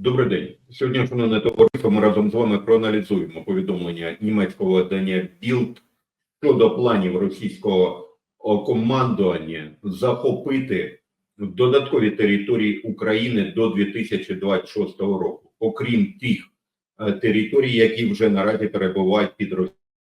Добрий день. Сьогодні, шановне товариство, ми разом з вами проаналізуємо повідомлення німецького видання Bild щодо планів російського командування захопити додаткові території України до 2026 року, окрім тих е, територій, які вже наразі перебувають під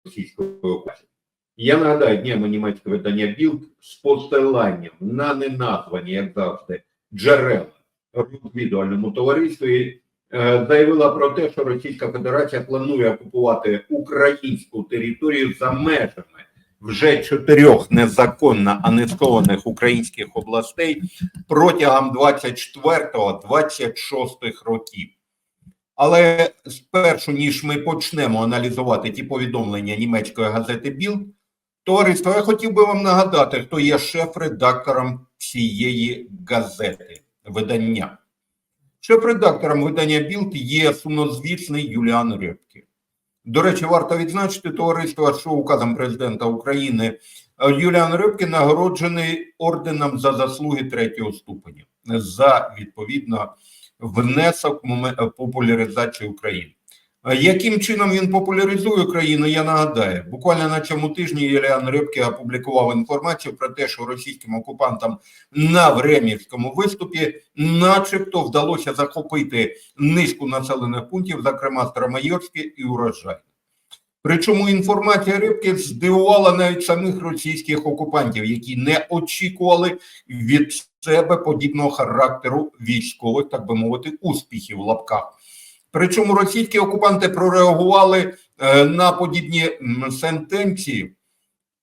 російською окупацією. Я нагадаю, днями німецьке видання Bild з посиланням на неназвані, як завжди, джерела розвідувальному товаристві е, заявила про те, що Російська Федерація планує окупувати українську територію за межами вже чотирьох незаконно анексованих українських областей протягом 24-26 років. Але спершу, ніж ми почнемо аналізувати ті повідомлення німецької газети Білд, товариство, я хотів би вам нагадати, хто є шеф-редактором цієї газети видання. Шеф-редактором видання Білд є сумнозвісний Юліан Рибки. До речі, варто відзначити товариство, що указом президента України е, Юліан Рибки нагороджений орденом за заслуги третього ступеня за відповідно внесок в популяризацію України. Е, Яким чином він популяризує Україну, я нагадаю. Буквально на цьому тижні Юліан Рибки опублікував інформацію про те, що російським окупантам на Времівському виступі, начебто, вдалося захопити низку населених пунктів, зокрема Старомайорське і Урожай. Причому інформація Рибки здивувала навіть самих російських окупантів, які не очікували від себе подібного характеру військових, так би мовити, успіхів в лапках. Причому російські окупанти прореагували е, на подібні сентенції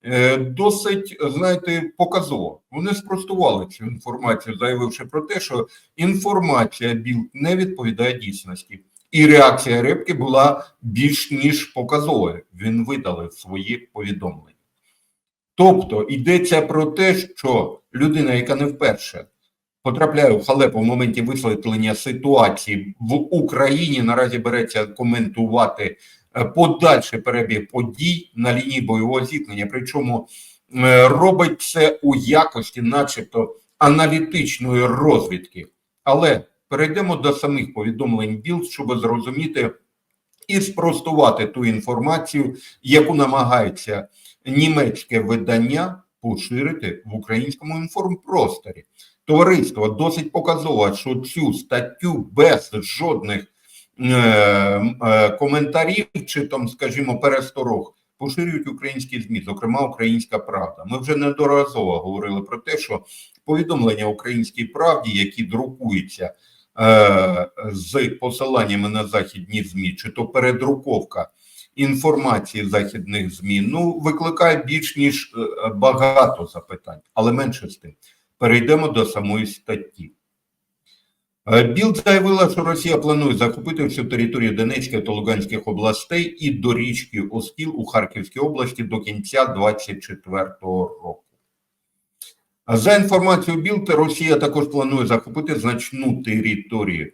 е, досить, знаєте, показово. Вони спростували цю інформацію, заявивши про те, що інформація БІЛ не відповідає дійсності. І реакція Рибки була більш ніж показовою. Він видалив свої повідомлення. Тобто йдеться про те, що людина, яка не вперше потрапляє в халепу в моменті висвітлення ситуації в Україні, наразі береться коментувати е, подальший перебіг подій на лінії бойового зіткнення. Причому е, робить це у якості, начебто, аналітичної розвідки. Але перейдемо до самих повідомлень Білд, щоб зрозуміти і спростувати ту інформацію, яку намагається німецьке видання поширити в українському інформпросторі. Товариство досить показово, що цю статтю без жодних е, е, коментарів чи там, скажімо, пересторог поширюють українські змі, зокрема Українська Правда. Ми вже неодноразово говорили про те, що повідомлення Українській правді, які друкуються е, з посиланнями на західні змі, чи то передруковка інформації західних змі, ну викликає більш ніж е, багато запитань, але менше з тим. Перейдемо до самої статті. Е, Білд заявила, що Росія планує захопити всю територію Донецької та Луганських областей і до річки Оскіл у Харківській області до кінця 2024 року. За інформацією Білд, Росія також планує захопити значну територію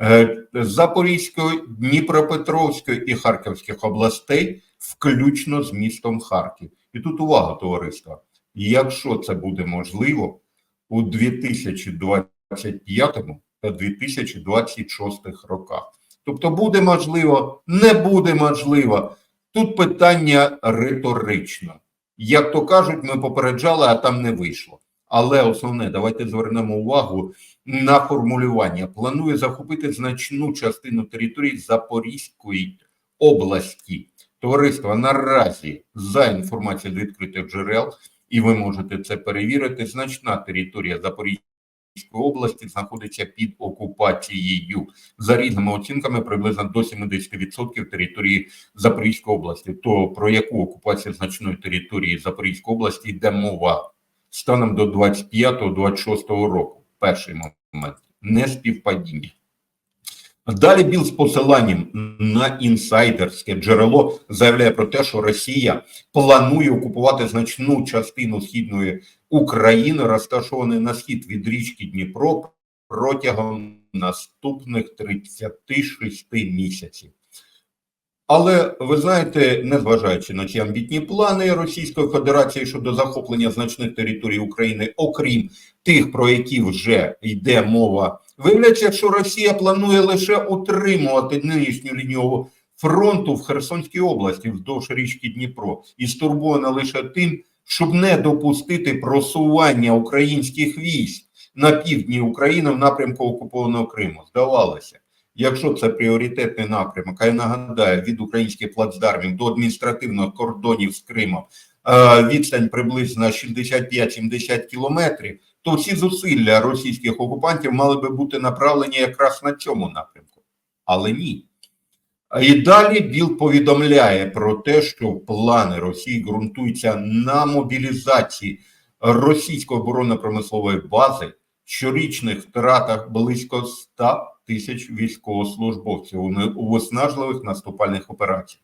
е, Запорізької, Дніпропетровської і Харківських областей, включно з містом Харків. І тут увага, товариство. Якщо це буде можливо у 2025 та 2026 роках. Тобто буде можливо, не буде можливо. Тут питання риторично. Як то кажуть, ми попереджали, а там не вийшло. Але основне, давайте звернемо увагу на формулювання. Планує захопити значну частину території Запорізької області. Товариство наразі за інформацією з відкритих джерел, і ви можете це перевірити. Значна територія Запорізької області знаходиться під окупацією за різними оцінками приблизно до 70% території Запорізької області. То про яку окупацію значної території Запорізької області йде мова станом до 25-26 року? Перший момент не співпадіння. Далі Біл з посиланням на інсайдерське джерело заявляє про те, що Росія планує окупувати значну частину східної України, розташованої на схід від річки Дніпро протягом наступних 36 місяців. Але ви знаєте, незважаючи на ці амбітні плани Російської Федерації щодо захоплення значних територій України, окрім тих, про які вже йде мова, виявляється, що Росія планує лише утримувати нинішню лінію фронту в Херсонській області вздовж річки Дніпро і стурбована лише тим, щоб не допустити просування українських військ на півдні України в напрямку окупованого Криму. Здавалося. Якщо це пріоритетний напрямок, а я нагадаю, від українських плацдармів до адміністративних кордонів з Кримом е, відстань приблизно 65-70 кілометрів, то всі зусилля російських окупантів мали би бути направлені якраз на цьому напрямку. Але ні. І далі Біл повідомляє про те, що плани Росії ґрунтуються на мобілізації російської оборонно-промислової бази, щорічних втратах близько 100 тисяч військовослужбовців у- виснажливих наступальних операціях.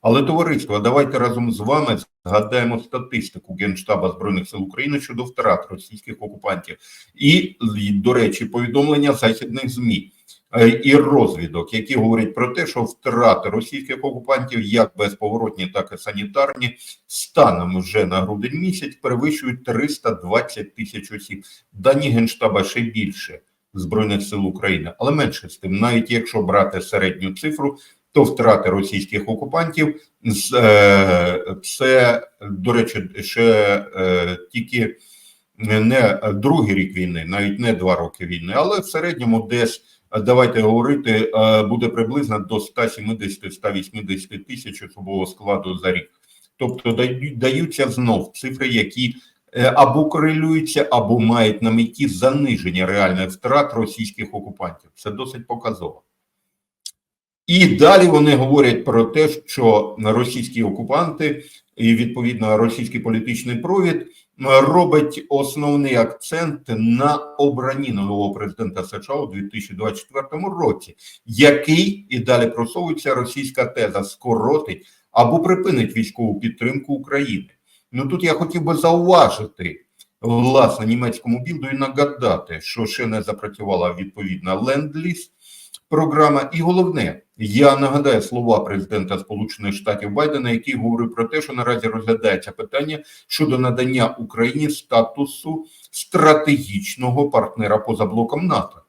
Але товариство, давайте разом з вами згадаємо статистику Генштаба Збройних сил України щодо втрат російських окупантів, і, і, до речі, повідомлення західних змі е, і розвідок, які говорять про те, що втрати російських окупантів, як безповоротні, так і санітарні, станом вже на грудень місяць перевищують 320 тисяч осіб. Дані генштаба ще більше збройних сил України, але менше з тим, навіть якщо брати середню цифру, то втрати російських окупантів е, це, до речі, ще е, тільки не другий рік війни, навіть не два роки війни, але в середньому десь. Давайте говорити, е, буде приблизно до 170-180 тисяч особового складу за рік. Тобто дають- даються знов цифри, які або корелюються, або мають на меті заниження реальних втрат російських окупантів. Це досить показово. І далі вони говорять про те, що російські окупанти і відповідно російський політичний провід робить основний акцент на обранні нового президента США у 2024 році, який і далі просовується російська теза скоротить або припинить військову підтримку України. Ну тут я хотів би зауважити власне німецькому білду і нагадати, що ще не запрацювала відповідна ленд-ліз програма. І головне, я нагадаю слова президента Сполучених Штатів Байдена, який говорив про те, що наразі розглядається питання щодо надання Україні статусу стратегічного партнера поза блоком НАТО.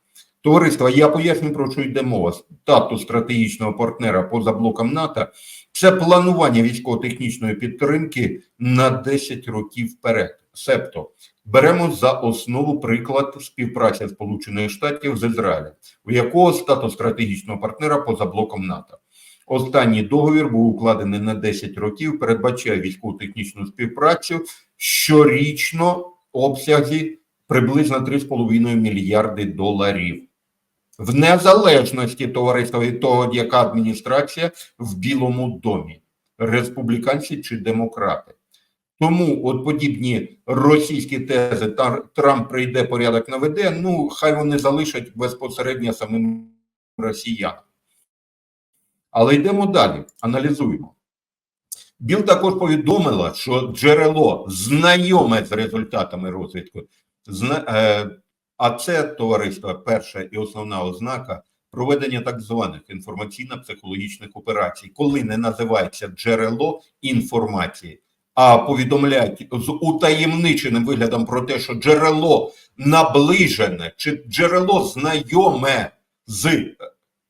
Товариство, я поясню про що йде мова. Статус стратегічного партнера поза блоком НАТО це планування військово-технічної підтримки на 10 років вперед. Себто беремо за основу приклад співпраці Сполучених Штатів з Ізраїлем, у якого статус стратегічного партнера поза блоком НАТО. Останній договір був укладений на 10 років, передбачає військово-технічну співпрацю щорічно обсязі приблизно 3,5 мільярди доларів. В незалежності товариства від того, яка адміністрація в Білому домі, республіканці чи демократи. Тому от подібні російські тези Трамп прийде, порядок наведе. Ну хай вони залишать безпосередньо самим росіянам. Але йдемо далі, аналізуємо. Біл також повідомила, що джерело знайоме з результатами розвідку, зна, е, а це товариство перша і основна ознака проведення так званих інформаційно-психологічних операцій, коли не називається джерело інформації, а повідомляють з утаємниченим виглядом про те, що джерело наближене чи джерело знайоме з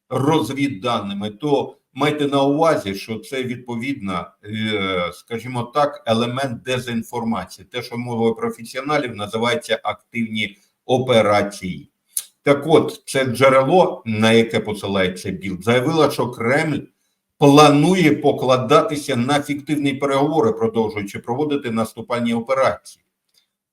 розвідданими, то майте на увазі, що це відповідно, е, скажімо так, елемент дезінформації. Те, що мовою професіоналів називається активні операції. Так от, це джерело, на яке посилається Білд, заявило, що Кремль планує покладатися на фіктивні переговори, продовжуючи проводити наступальні операції.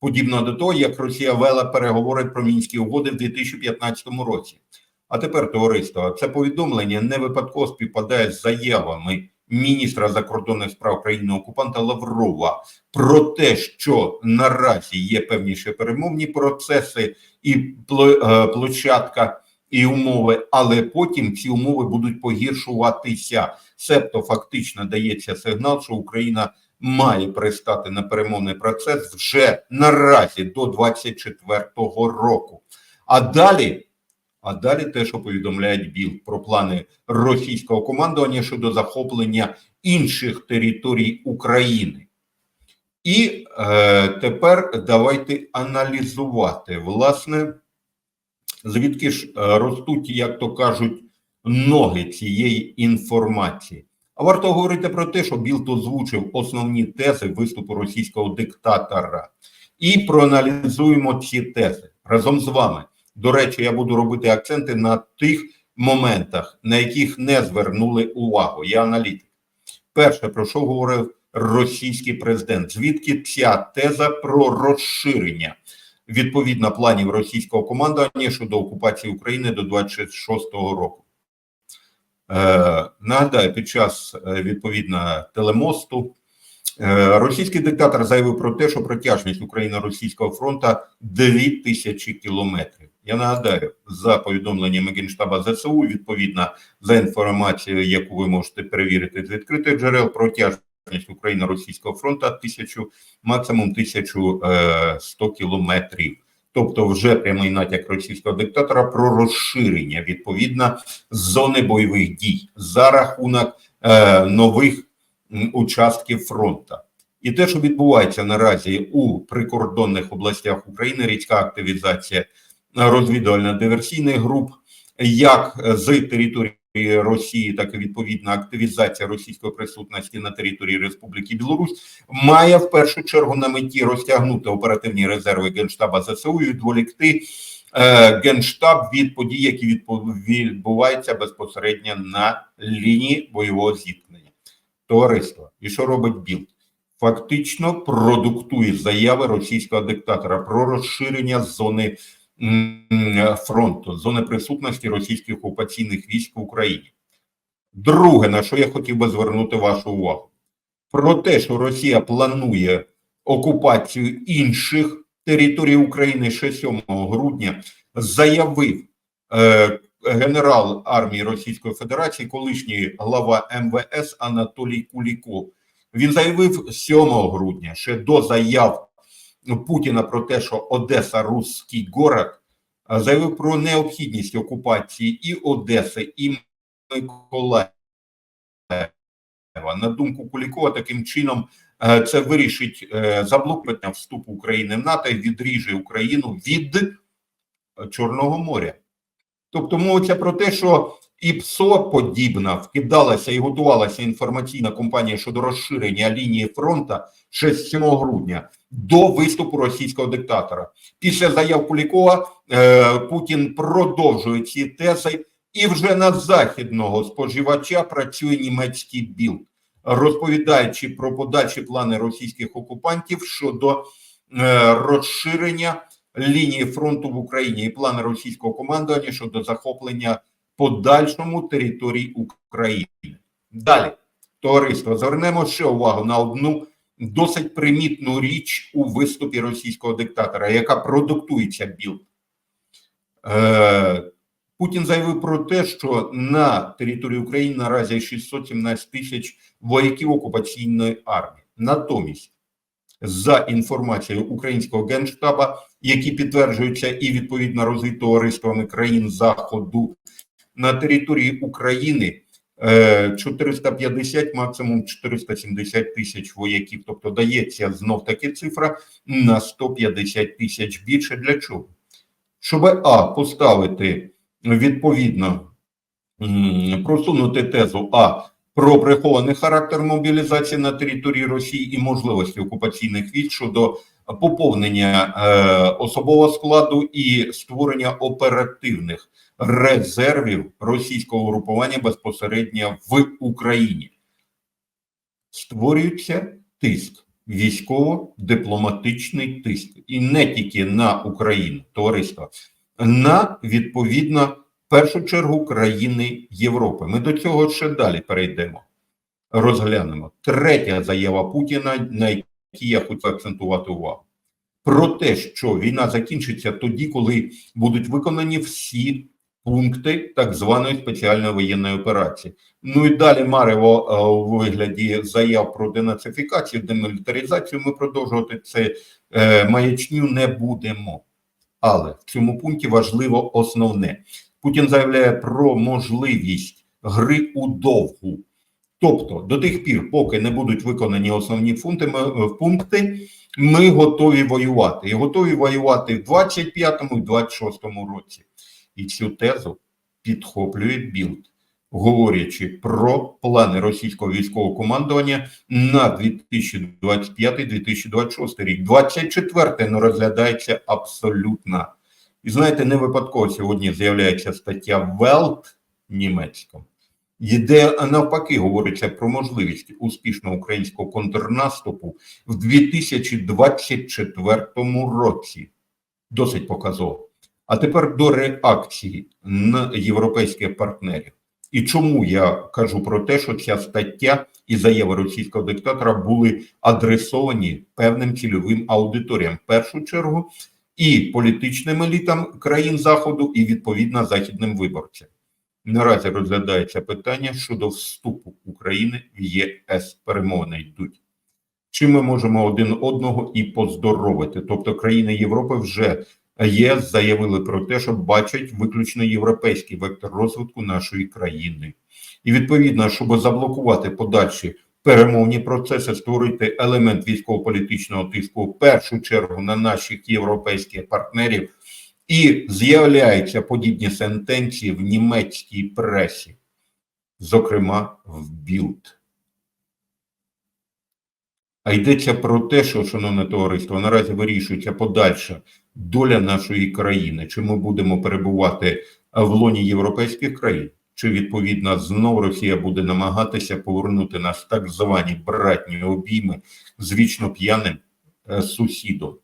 Подібно до того, як Росія вела переговори про мінські угоди в 2015 році. А тепер, товариство, це повідомлення не випадково співпадає з заявами міністра закордонних справ країни окупанта Лаврова про те, що наразі є певні перемовні процеси і е, площадка і умови, але потім ці умови будуть погіршуватися. Себто фактично дається сигнал, що Україна має пристати на перемовний процес вже наразі до 24-го року. А далі А далі те, що повідомляють БІЛ про плани російського командування щодо захоплення інших територій України. І е, тепер давайте аналізувати, власне, звідки ж е, ростуть, як то кажуть, ноги цієї інформації. А варто говорити про те, що Білд озвучив основні тези виступу російського диктатора. І проаналізуємо ці тези разом з вами. До речі, я буду робити акценти на тих моментах, на яких не звернули увагу. Я аналітик. Перше, про що говорив російський президент, звідки ця теза про розширення відповідно планів російського командування щодо окупації України до 26-го року. Е, нагадаю, під час е, відповідно телемосту е, російський диктатор заявив про те, що протяжність Україно-російського фронту 2000 кілометрів. Я нагадаю, за повідомленнями Генштаба ЗСУ, відповідно за інформацією, яку ви можете перевірити з відкритих джерел, протяжність Україно-російського фронту тисячу, максимум 1100 кілометрів. Тобто, вже прямий натяк російського диктатора про розширення відповідно зони бойових дій за рахунок е, нових участків фронту. І те, що відбувається наразі у прикордонних областях України, різка активізація розвідувально-диверсійних груп, як з території Росії, так і відповідна активізація російської присутності на території Республіки Білорусь має в першу чергу на меті розтягнути оперативні резерви Генштаба ЗСУ і відволікти е, Генштаб від подій, які відбуваються безпосередньо на лінії бойового зіткнення. Товариство, і що робить Білд? Фактично продуктує заяви російського диктатора про розширення зони фронту, зони присутності російських окупаційних військ в Україні. Друге, на що я хотів би звернути вашу увагу, про те, що Росія планує окупацію інших територій України ще 7 грудня, заявив е, генерал армії Російської Федерації, колишній глава МВС Анатолій Куліков. Він заявив 7 грудня ще до заяв Путіна про те, що Одеса русський город, заявив про необхідність окупації і Одеси, і Миколаєва. На думку Кулікова, таким чином е, це вирішить е, заблокування вступу України в НАТО і відріже Україну від Чорного моря. Тобто мовиться про те, що і ПСО подібна вкидалася і готувалася інформаційна кампанія щодо розширення лінії фронту ще з 7 грудня до виступу російського диктатора. Після заяв Кулікова е, Путін продовжує ці тези, і вже на західного споживача працює німецький білд, розповідаючи про подальші плани російських окупантів щодо е, розширення лінії фронту в Україні і плани російського командування щодо захоплення подальшому території України. Далі, товариство, звернемо ще увагу на одну досить примітну річ у виступі російського диктатора, яка продуктується білд. Е, Путін заявив про те, що на території України наразі 617 тисяч вояків окупаційної армії. Натомість, за інформацією українського генштаба, які підтверджуються і відповідно розвідтовариствами країн Заходу на території України 450, максимум 470 тисяч вояків. Тобто дається знов таки цифра на 150 тисяч більше. Для чого? Щоб А поставити відповідно просунути тезу А про прихований характер мобілізації на території Росії і можливості окупаційних військ щодо поповнення е, особового складу і створення оперативних резервів російського групування безпосередньо в Україні. Створюється тиск, військово-дипломатичний тиск, і не тільки на Україну, товариство, на відповідно в першу чергу країни Європи. Ми до цього ще далі перейдемо. Розглянемо третя заява Путіна, на якій я хочу акцентувати увагу. Про те, що війна закінчиться тоді, коли будуть виконані всі пункти так званої спеціальної воєнної операції. Ну і далі Марево е, у вигляді заяв про денацифікацію, демілітаризацію. Ми продовжувати це е, маячню не будемо. Але в цьому пункті важливо основне Путін заявляє про можливість гри у довгу. Тобто, до тих пір, поки не будуть виконані основні е, пункти, ми готові воювати. І готові воювати в 25-му і 26-му році. І цю тезу підхоплює Білд, говорячи про плани російського військового командування на 2025-2026 рік. 24-те не розглядається абсолютно. І знаєте, не випадково сьогодні з'являється стаття Welt німецька, де навпаки говориться про можливість успішного українського контрнаступу в 2024 році. Досить показово. А тепер до реакції на європейських партнерів. І чому я кажу про те, що ця стаття і заяви російського диктатора були адресовані певним цільовим аудиторіям, в першу чергу, і політичним елітам країн Заходу, і відповідно західним виборцям. Наразі розглядається питання щодо вступу України в ЄС. Перемовини йдуть. Чи ми можемо один одного і поздоровити? Тобто країни Європи вже ЄС заявили про те, що бачать виключно європейський вектор розвитку нашої країни, і відповідно, щоб заблокувати подальші перемовні процеси, створити елемент військово-політичного тиску в першу чергу на наших європейських партнерів, і з'являються подібні сентенції в німецькій пресі, зокрема в Білд. А йдеться про те, що, шановне товариство, наразі вирішується подальша доля нашої країни, чи ми будемо перебувати в лоні європейських країн, чи відповідно знову Росія буде намагатися повернути нас так звані братні обійми з вічно п'яним е, сусідом.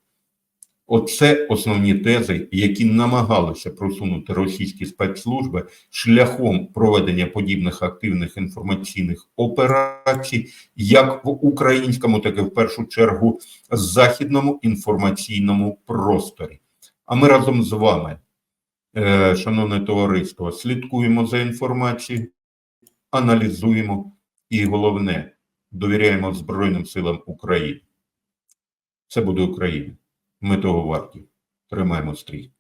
Оце основні тези, які намагалися просунути російські спецслужби шляхом проведення подібних активних інформаційних операцій, як в українському, так і в першу чергу західному інформаційному просторі. А ми разом з вами, е, шановне товариство, слідкуємо за інформацією, аналізуємо і головне довіряємо Збройним силам України. Це буде Україна. Ми того варті. Тримаємо стрій.